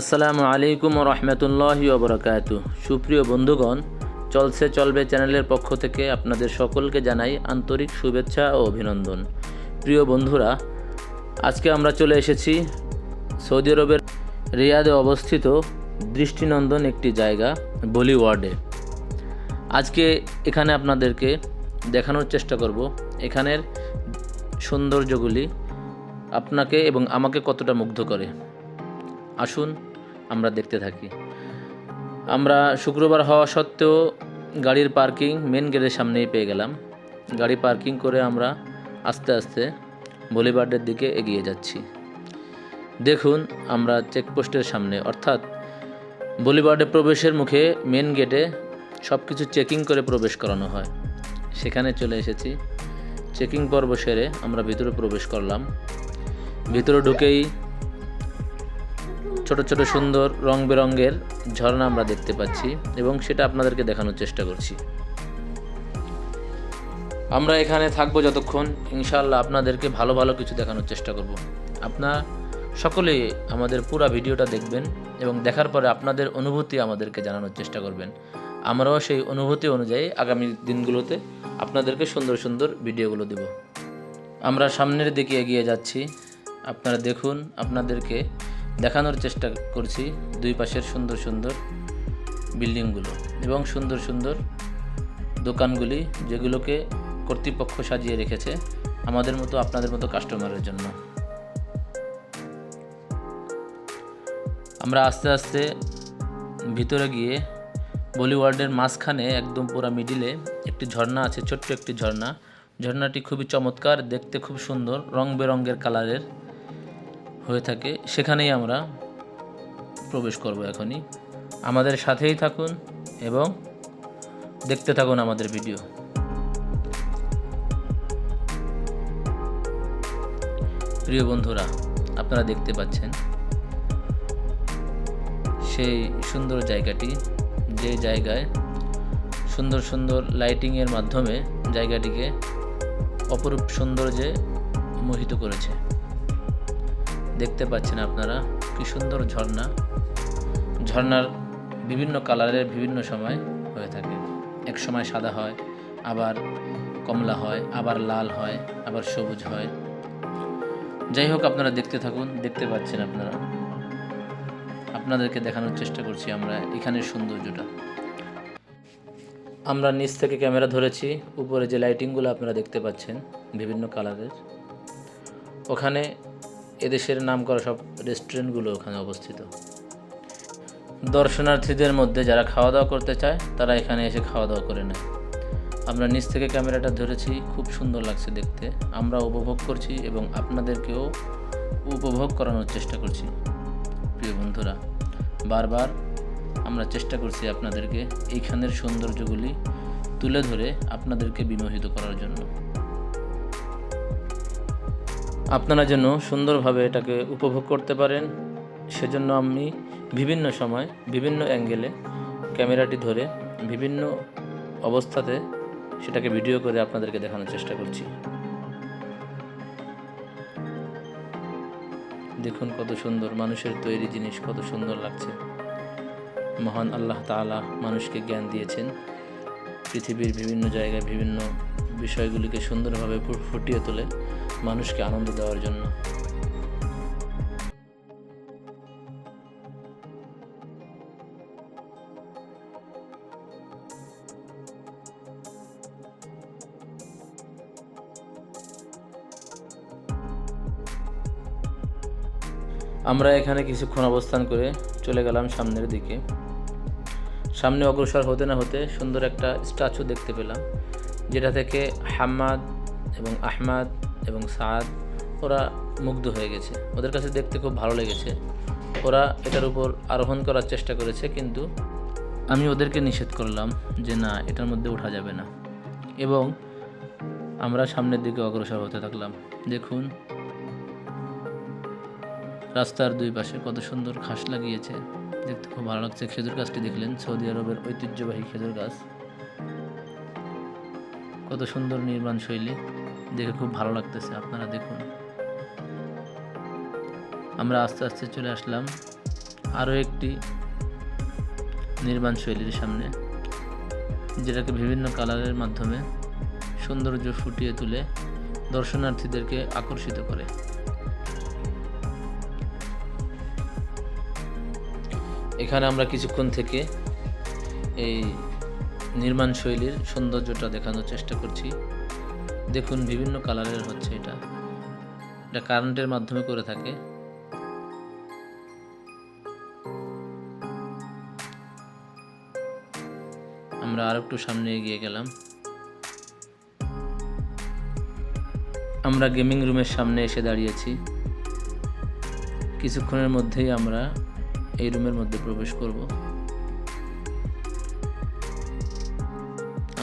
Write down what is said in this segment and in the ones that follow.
আসসালামু আলাইকুম রহমতুল্লাহি ওবরাকাত সুপ্রিয় বন্ধুগণ, চলছে, চলবে চ্যানেলের পক্ষ থেকে আপনাদের সকলকে জানাই আন্তরিক শুভেচ্ছা ও অভিনন্দন। প্রিয় বন্ধুরা, আজকে আমরা চলে এসেছি সৌদি আরবের রিয়াদে অবস্থিত দৃষ্টিনন্দন একটি জায়গা, বলিওয়ার্ডে। আজকে এখানে আপনাদেরকে দেখানোর চেষ্টা করব। এখানের সৌন্দর্যগুলি আপনাকে এবং আমাকে কতটা মুগ্ধ করে। আসুন আমরা দেখতে থাকি। আমরা শুক্রবার হওয়া সত্ত্বেও গাড়ির পার্কিং মেন গেটের সামনেই পেয়ে গেলাম। গাড়ি পার্কিং করে আমরা আস্তে আস্তে বলিবার্ডের দিকে এগিয়ে যাচ্ছি। দেখুন, আমরা চেকপোস্টের সামনে, অর্থাৎ বলিবার্ডে প্রবেশের মুখে মেন গেটে সব কিছু চেকিং করে প্রবেশ করানো হয়। সেখানে চলে এসেছি। চেকিং পর্ব সেরে আমরা ভিতরে প্রবেশ করলাম। ভিতরে ঢুকেই ছোট ছোট সুন্দর রং বেরঙের ঝর্ণা আমরা দেখতে পাচ্ছি এবং সেটা আপনাদেরকে দেখানোর চেষ্টা করছি। আমরা এখানে থাকব যতক্ষণ ইনশাল্লাহ আপনাদেরকে ভালো ভালো কিছু দেখানোর চেষ্টা করব। আপনার সকলেই আমাদের পুরো ভিডিওটা দেখবেন এবং দেখার পরে আপনাদের অনুভূতি আমাদেরকে জানানোর চেষ্টা করবেন। আমরাও সেই অনুভূতি অনুযায়ী আগামী দিনগুলোতে আপনাদেরকে সুন্দর সুন্দর ভিডিওগুলো দেব। আমরা সামনের দিকে এগিয়ে যাচ্ছি। আপনারা দেখুন, আপনাদেরকে দেখানোর চেষ্টা করছি দুই পাশের সুন্দর সুন্দর বিল্ডিংগুলো এবং সুন্দর সুন্দর দোকানগুলি যেগুলোকে কর্তৃপক্ষ সাজিয়ে রেখেছে আমাদের মতো আপনাদের মতো কাস্টমারের জন্য। আমরা আস্তে আস্তে ভিতরে গিয়ে বলিওয়ার্ডের মাঝখানে একদম পুরা মিডিলে একটি ঝর্ণা আছে, ছোট্ট একটি ঝর্ণা। ঝর্ণাটি খুবই চমৎকার, দেখতে খুব সুন্দর, রং বেরঙের কালারের। হয়ে থাকে, সেখানেই আমরা প্রবেশ করব এখনই। আমাদের সাথেই থাকুন এবং দেখতে থাকুন আমাদের ভিডিও। প্রিয় বন্ধুরা, আপনারা দেখতে পাচ্ছেন সেই সুন্দর জায়গাটি, যে জায়গায় সুন্দর সুন্দর লাইটিংয়ের মাধ্যমে জায়গাটিকে অপরূপ সৌন্দর্যে মোহিত করেছে। দেখতে পাচ্ছেন আপনারা, কি সুন্দর ঝর্ণা। ঝর্ণার বিভিন্ন কালারের বিভিন্ন সময় হয়ে থাকে। এক সময় সাদা হয়, আবার কমলা হয়, আবার লাল হয়, আবার সবুজ হয়। যাই হোক, আপনারা দেখতে থাকুন, দেখতে পাচ্ছেন আপনারা। আপনাদেরকে দেখানোর চেষ্টা করছি আমরা এখানের সৌন্দর্যটা। আমরা নিচ থেকে ক্যামেরা ধরেছি, উপরে যে লাইটিংগুলো আপনারা দেখতে পাচ্ছেন, বিভিন্ন কালারের। ওখানে এদেশের নাম করা সব রেস্টুরেন্টগুলো ওখানে অবস্থিত। দর্শনার্থীদের মধ্যে যারা খাওয়া দাওয়া করতে চায়, তারা এখানে এসে খাওয়া দাওয়া করে নেয়। আমরা নিচ থেকে ক্যামেরাটা ধরেছি, খুব সুন্দর লাগছে দেখতে। আমরা উপভোগ করছি এবং আপনাদেরকেও উপভোগ করানোর চেষ্টা করছি। প্রিয় বন্ধুরা, বারবার আমরা চেষ্টা করছি আপনাদেরকে এইখানের সৌন্দর্যগুলি তুলে ধরে আপনাদেরকে বিমোহিত করার জন্য। আপনারা যেন সুন্দরভাবে এটাকে উপভোগ করতে পারেন। সেজন্য আমি বিভিন্ন সময় বিভিন্ন অ্যাঙ্গেলে ক্যামেরাটি ধরে বিভিন্ন অবস্থাতে সেটাকে ভিডিও করে আপনাদেরকে দেখানোর চেষ্টা করছি। দেখুন কত সুন্দর মানুষের তৈরি জিনিস, কত সুন্দর লাগছে। মহান আল্লাহ তাআলা মানুষকে জ্ঞান দিয়েছেন। পৃথিবীর বিভিন্ন জায়গায় বিভিন্ন বিষয়গুলিকে সুন্দরভাবে ফুটিয়ে তোলে মানুষকে আনন্দ দেওয়ার জন্য। আমরা এখানে কিছুক্ষণ অবস্থান করে চলে গেলাম সামনের দিকে। সামনে অগ্রসর হতে না হতে সুন্দর একটা স্ট্যাচু দেখতে পেলাম। যেটা থেকে হাম্মাদ এবং আহমাদ এবং সাদ, ওরা মুগ্ধ হয়ে গেছে। ওদের কাছে দেখতে খুব ভালো লেগেছে। ওরা এটার উপর আরোহণ করার চেষ্টা করেছে, কিন্তু আমি ওদেরকে নিষেধ করলাম যে না, এটার মধ্যে ওঠা যাবে না। এবং আমরা সামনের দিকে অগ্রসর হতে থাকলাম। দেখুন, রাস্তার দুই পাশে কত সুন্দর ঘাস লাগিয়েছে। দেখতে খুব ভালো লাগছে। খেজুর গাছটি দেখলেন, সৌদি আরবের ঐতিহ্যবাহী খেজুর গাছ। কত সুন্দর নির্মাণ শৈলী। দেখে খুব ভালো লাগতেছে, আপনারা দেখুন। আমরা আস্তে আস্তে চলে আসলাম আরও একটি নির্মাণ শৈলীর সামনে, যেটাকে বিভিন্ন কালারের মাধ্যমে সৌন্দর্য ফুটিয়ে তুলে দর্শনার্থীদেরকে আকর্ষিত করে। এখানে আমরা কিছুক্ষণ থেকে এই নির্মাণ শৈলীর সৌন্দর্যটা দেখানোর চেষ্টা করছি। দেখুন, বিভিন্ন কালারের হচ্ছে এটা। এটা কারেন্টের মাধ্যমে করে থাকে। আমরা আর একটু সামনে এগিয়ে গেলাম। আমরা গেমিং রুমের সামনে এসে দাঁড়িয়েছি। কিছুক্ষণের মধ্যেই আমরা এই রুমের মধ্যে প্রবেশ করব।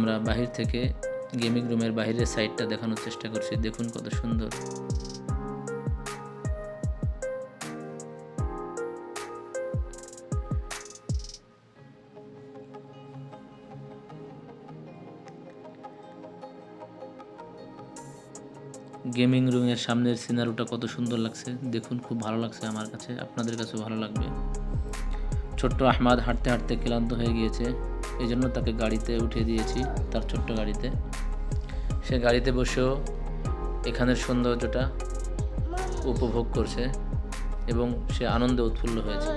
আমরা বাহির থেকে গেমিং রুমের বাইরের সাইডটা দেখানোর চেষ্টা করছি। দেখুন কত সুন্দর। গেমিং রুমের সামনের সিনারিটা কত সুন্দর লাগছে। দেখুন, খুব ভালো লাগছে আমার কাছে। আপনাদের কাছেও ভালো লাগবে। ছোট্ট আহমাদ হাঁটতে হাঁটতে ক্লান্ত হয়ে গিয়েছে। এই জন্য তাকে গাড়িতে উঠিয়ে দিয়েছি, তার ছোট্ট গাড়িতে। সে গাড়িতে বসেও এখানের সৌন্দর্যটা উপভোগ করছে এবং সে আনন্দে উৎফুল্ল হয়েছে।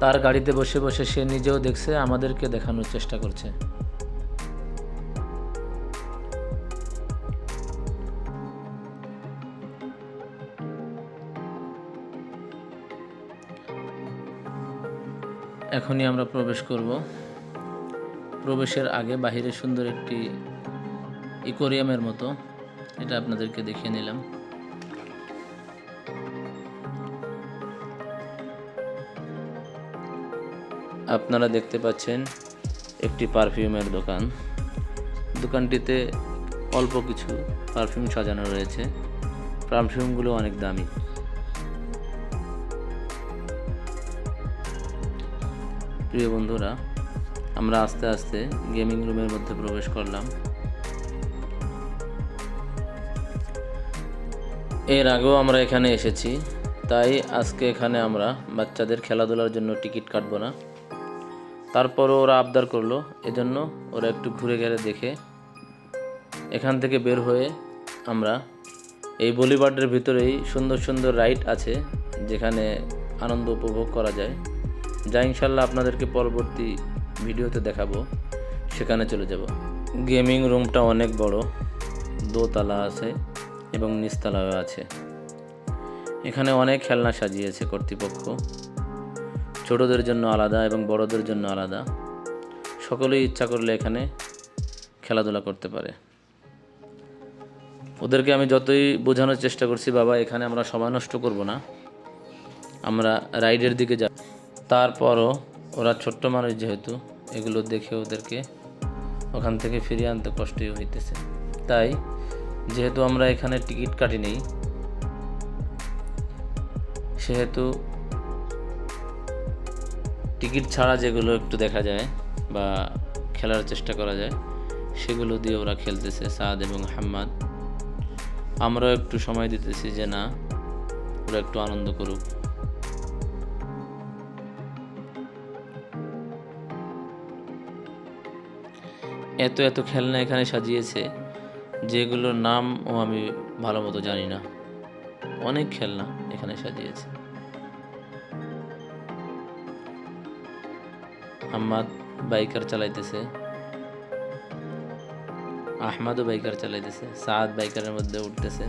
তার গাড়িতে বসে বসে সে নিজেও দেখছে, আমাদেরকে দেখানোর চেষ্টা করছে। এখনই আমরা প্রবেশ করব। প্রবেশের আগে বাহিরে সুন্দর একটি ইকোরিয়ামের মতো এটা আপনাদেরকে দেখিয়ে নিলাম। আপনারা দেখতে পাচ্ছেন একটি পারফিউমের দোকান। দোকানটিতে অল্প কিছু পারফিউম সাজানো রয়েছে। পারফিউমগুলো অনেক দামি। প্রিয় বন্ধুরা আমরা আস্তে আস্তে গেমিং রুমের মধ্যে প্রবেশ করলাম। এর আগেও আমরা এখানে এসেছি, তাই আজকে এখানে আমরা বাচ্চাদের খেলাধুলার জন্য টিকিট কাটবো না। তারপরও ওরা আবদার করল, এজন্য ওরা একটু ঘুরে গেলে দেখে এখান থেকে বের হয়ে আমরা এই বলিবার্ডের ভিতরেই সুন্দর সুন্দর রাইড আছে, যেখানে আনন্দ উপভোগ করা যায়। যা ইনশাল্লাহ আপনাদেরকে পরবর্তী ভিডিওতে দেখাবো, সেখানে চলে যাব। গেমিং রুমটা অনেক বড়, দোতলা আছে এবং নিচতলাও আছে। এখানে অনেক খেলনা সাজিয়েছে কর্তৃপক্ষ। ছোটদের জন্য আলাদা এবং বড়দের জন্য আলাদা। সকলেই ইচ্ছা করলে এখানে খেলাধুলা করতে পারে। ওদেরকে আমি যতই বোঝানোর চেষ্টা করছি, বাবা, এখানে আমরা সময় নষ্ট করব না। আমরা রাইডের দিকে যাব তারপরও ওরা ছোট্ট মানুষ যেহেতু এগুলো দেখে ওদেরকে ওখান থেকে ফিরিয়ে আনতে কষ্টই হইতেছে। তাই, যেহেতু আমরা এখানে টিকিট কাটি নেই সেহেতু টিকিট ছাড়া যেগুলো একটু দেখা যায় বা খেলার চেষ্টা করা যায়, সেগুলো দিয়ে ওরা খেলতেছে সাদ এবং হাম্মাদ। আমরাও একটু সময় দিতেছি যে না, ওরা একটু আনন্দ করুক। এত এত খেলনা এখানে সাজিয়েছে, যেগুলোর নামও আমি ভালো মতো জানি না। অনেক খেলনা এখানে সাজিয়েছে। আহমাদ বাইকার চালাইতেছে। আহমাদও বাইকার চালাইতেছে। সাদ বাইকারের মধ্যে উঠতেছে।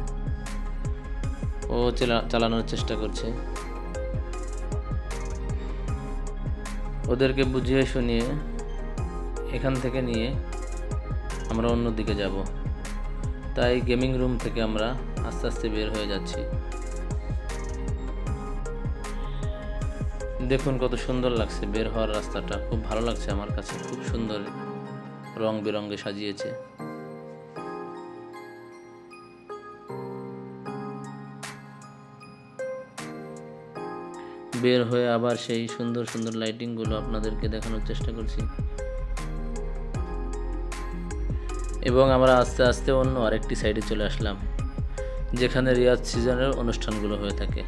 ও চালা- চালানোর চেষ্টা করছে। ওদেরকে বুঝিয়ে শুনিয়ে এখান থেকে নিয়ে আমরা অন্য দিকে যাব। তাই গেমিং রুম থেকে আমরা আস্তে আস্তে বের হয়ে যাচ্ছি। দেখুন কত সুন্দর লাগছে বের হওয়ার রাস্তাটা। খুব ভালো লাগছে আমার কাছে, খুব সুন্দর রং বেরঙে সাজিয়েছে। বের হয়ে আবার সেই সুন্দর সুন্দর লাইটিংগুলো আপনাদেরকে দেখানোর চেষ্টা করছি। এবং আমরা আস্তে আস্তে অন্য আরেকটি সাইডে চলে আসলাম, যেখানে রিয়াজ সিজনের অনুষ্ঠানগুলো হয়ে থাকে।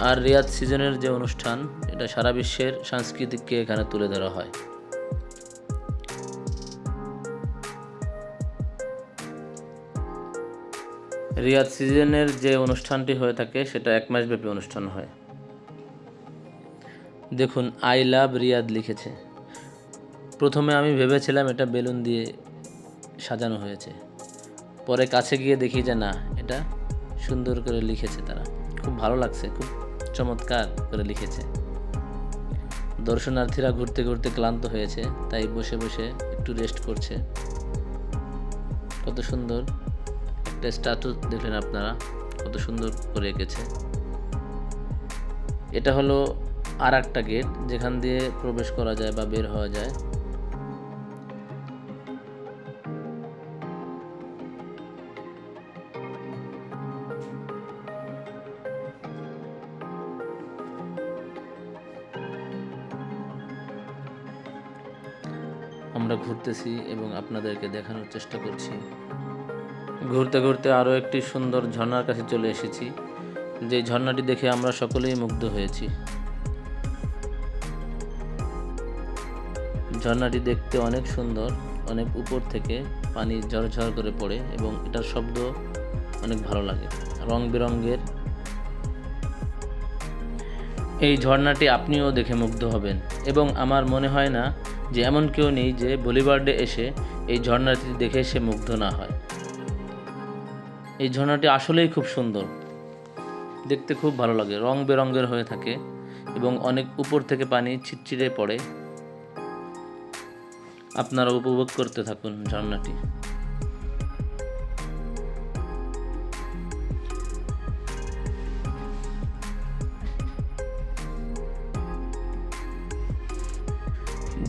আর রিয়াদ সিজনের যে অনুষ্ঠান, এটা সারা বিশ্বের সাংস্কৃতিককে এখানে তুলে ধরা হয়। রিয়াদ সিজনের যে অনুষ্ঠানটি হয়ে থাকে, সেটা এক মাসব্যাপী অনুষ্ঠান হয়। দেখুন, আই লাভ রিয়াদ লিখেছে। প্রথমে আমি ভেবেছিলাম এটা বেলুন দিয়ে সাজানো হয়েছে। পরে কাছে গিয়ে দেখি যে না, এটা সুন্দর করে লিখেছে তারা। খুব ভালো লাগছে, খুব চমৎকার করে লিখেছে। দর্শনার্থীরা ঘুরতে ঘুরতে ক্লান্ত হয়েছে, তাই বসে বসে একটু রেস্ট করছে। কত সুন্দর একটা স্ট্যাটু দেখলেন আপনারা, কত সুন্দর করে এঁকেছে। এটা হলো আর একটা গেট যেখান দিয়ে প্রবেশ করা যায় বা বের হওয়া যায়। আমরা ঘুরতেছি এবং আপনাদেরকে দেখানোর চেষ্টা করছি। ঘুরতে ঘুরতে আরও একটি সুন্দর ঝর্ণার কাছে চলে এসেছি। যে ঝর্ণাটি দেখে আমরা সকলেই মুগ্ধ হয়েছি। ঝর্ণাটি দেখতে অনেক সুন্দর, অনেক উপর থেকে পানি ঝরঝর করে পড়ে এবং এটার শব্দ অনেক ভালো লাগে। রং বেরঙের। এই ঝর্ণাটি আপনিও দেখে মুগ্ধ হবেন এবং আমার মনে হয় না যে এমন কেউ নেই যে বলিবার্ডে এসে এই ঝর্ণাটি দেখে সে মুগ্ধ না হয়। এই ঝর্ণাটি আসলেই খুব সুন্দর। দেখতে খুব ভালো লাগে। রং বেরঙের হয়ে থাকে এবং অনেক উপর থেকে পানি ছিটছিটে পড়ে। আপনারা উপভোগ করতে থাকুন ঝর্ণাটি।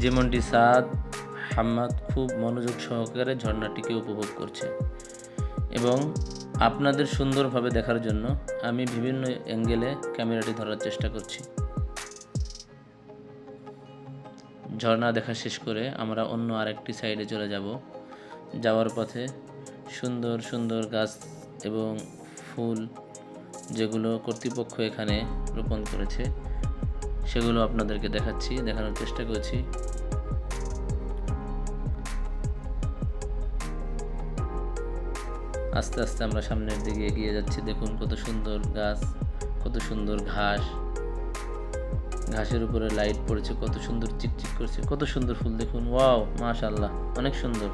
যেমনটি সাদ হাম্মাদ খুব মনোযোগ সহকারে ঝর্ণাটিকে উপভোগ করছে। এবং আপনাদের সুন্দরভাবে দেখার জন্য আমি বিভিন্ন অ্যাঙ্গেলে ক্যামেরাটি ধরার চেষ্টা করছি। ঝর্ণা দেখা শেষ করে আমরা অন্য আরেকটি সাইডে চলে যাব। যাওয়ার পথে সুন্দর সুন্দর গাছ এবং ফুল যেগুলো কর্তৃপক্ষ এখানে রোপণ করেছে। সেগুলো আপনাদেরকে দেখাচ্ছি, দেখানোর চেষ্টা করছি। আস্তে আস্তে আমরা সামনের দিকে এগিয়ে যাচ্ছি। দেখুন কত সুন্দর গাছ, কত সুন্দর ঘাস। ঘাসের উপরে লাইট পড়েছে, কত সুন্দর চিকচিক করছে, কত সুন্দর ফুল দেখুন। ওয়াও মাশাল্লাহ অনেক সুন্দর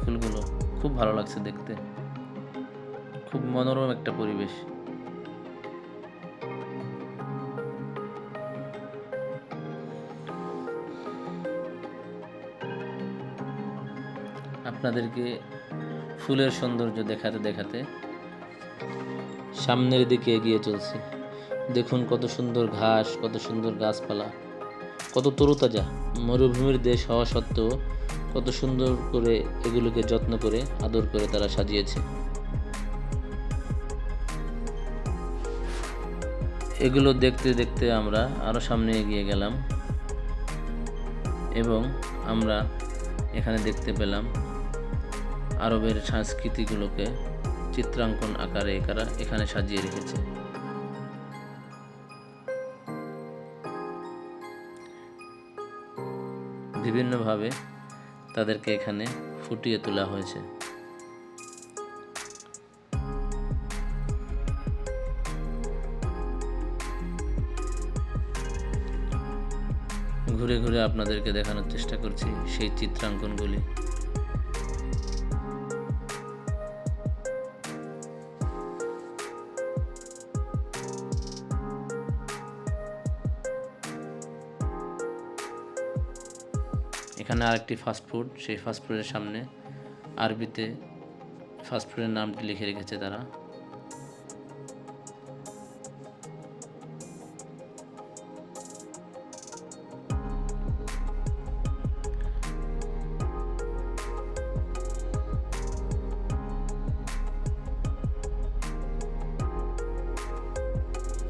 ফুলগুলো। খুব ভালো লাগছে দেখতে। খুব মনোরম একটা পরিবেশ। আপনাদেরকে ফুলের সৌন্দর্য দেখাতে দেখাতে সামনের দিকে এগিয়ে চলছি। দেখুন কত সুন্দর ঘাস, কত সুন্দর গাছপালা, কত তরুতাজা। মরুভূমির দেশ হওয়া সত্ত্বেও কত সুন্দর করে এগুলোকে যত্ন করে, আদর করে তারা সাজিয়েছে। এগুলো দেখতে দেখতে আমরা আরও সামনে এগিয়ে গেলাম এবং আমরা এখানে দেখতে পেলাম আরবের সংস্কৃতিগুলোকে চিত্রাঙ্কন আকারে একারা এখানে সাজিয়ে রেখেছে। বিভিন্নভাবে তাদেরকে এখানে ফুটিয়ে তোলা হয়েছে। ঘুরে ঘুরে আপনাদেরকে দেখানোর চেষ্টা করছি সেই চিত্রাঙ্কনগুলি। এখানে আরেকটি ফাস্টফুড সেই ফাস্টফুডের সামনে আরবিতে ফাস্টফুডের নামটি লিখে রেখেছে তারা।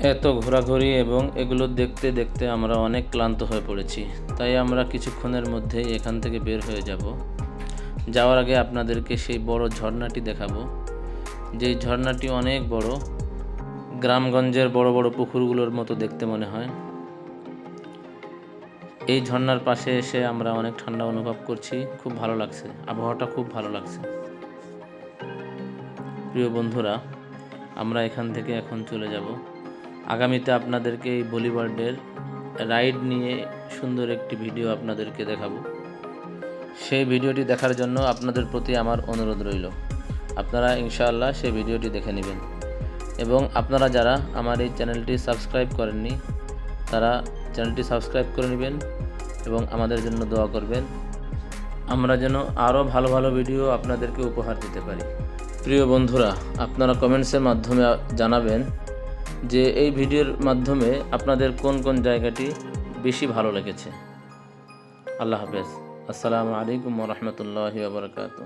এত ঘোরাঘুরি এবং এগুলো দেখতে দেখতে আমরা অনেক ক্লান্ত হয়ে পড়েছি। তাই আমরা কিছুক্ষণের মধ্যেই এখান থেকে বের হয়ে যাব। যাওয়ার আগে আপনাদেরকে সেই বড় ঝর্ণাটি দেখাবো। যেই ঝর্ণাটি অনেক বড়, গ্রামগঞ্জের বড় বড় পুকুরগুলোর মতো দেখতে মনে হয়। এই ঝর্ণার পাশে এসে আমরা অনেক ঠান্ডা অনুভব করছি, খুব ভালো লাগছে, আবহাওয়াটা খুব ভালো লাগছে। প্রিয় বন্ধুরা, আমরা এখান থেকে এখন চলে যাব। আগামীতে আপনাদেরকে এই বলিবার্ডের রাইড নিয়ে সুন্দর একটি ভিডিও আপনাদেরকে দেখাবো। সেই ভিডিওটি দেখার জন্য আপনাদের প্রতি আমার অনুরোধ রইল। আপনারা ইনশাআল্লাহ সেই ভিডিওটি দেখে নেবেন। এবং আপনারা যারা আমার এই চ্যানেলটি সাবস্ক্রাইব করেননি, তারা চ্যানেলটি সাবস্ক্রাইব করে নেবেন এবং আমাদের জন্য দোয়া করবেন। আমরা যেন আরও ভালো ভালো ভিডিও আপনাদেরকে উপহার দিতে পারি। প্রিয় বন্ধুরা, আপনারা কমেন্টসের মাধ্যমে জানাবেন যে এই ভিডিওর মাধ্যমে আপনাদের কোন কোন জায়গাটি বেশি ভালো লেগেছে। আল্লাহ হাফেজ। আসসালামু আলাইকুম রহমতুল্লাহ বারকাত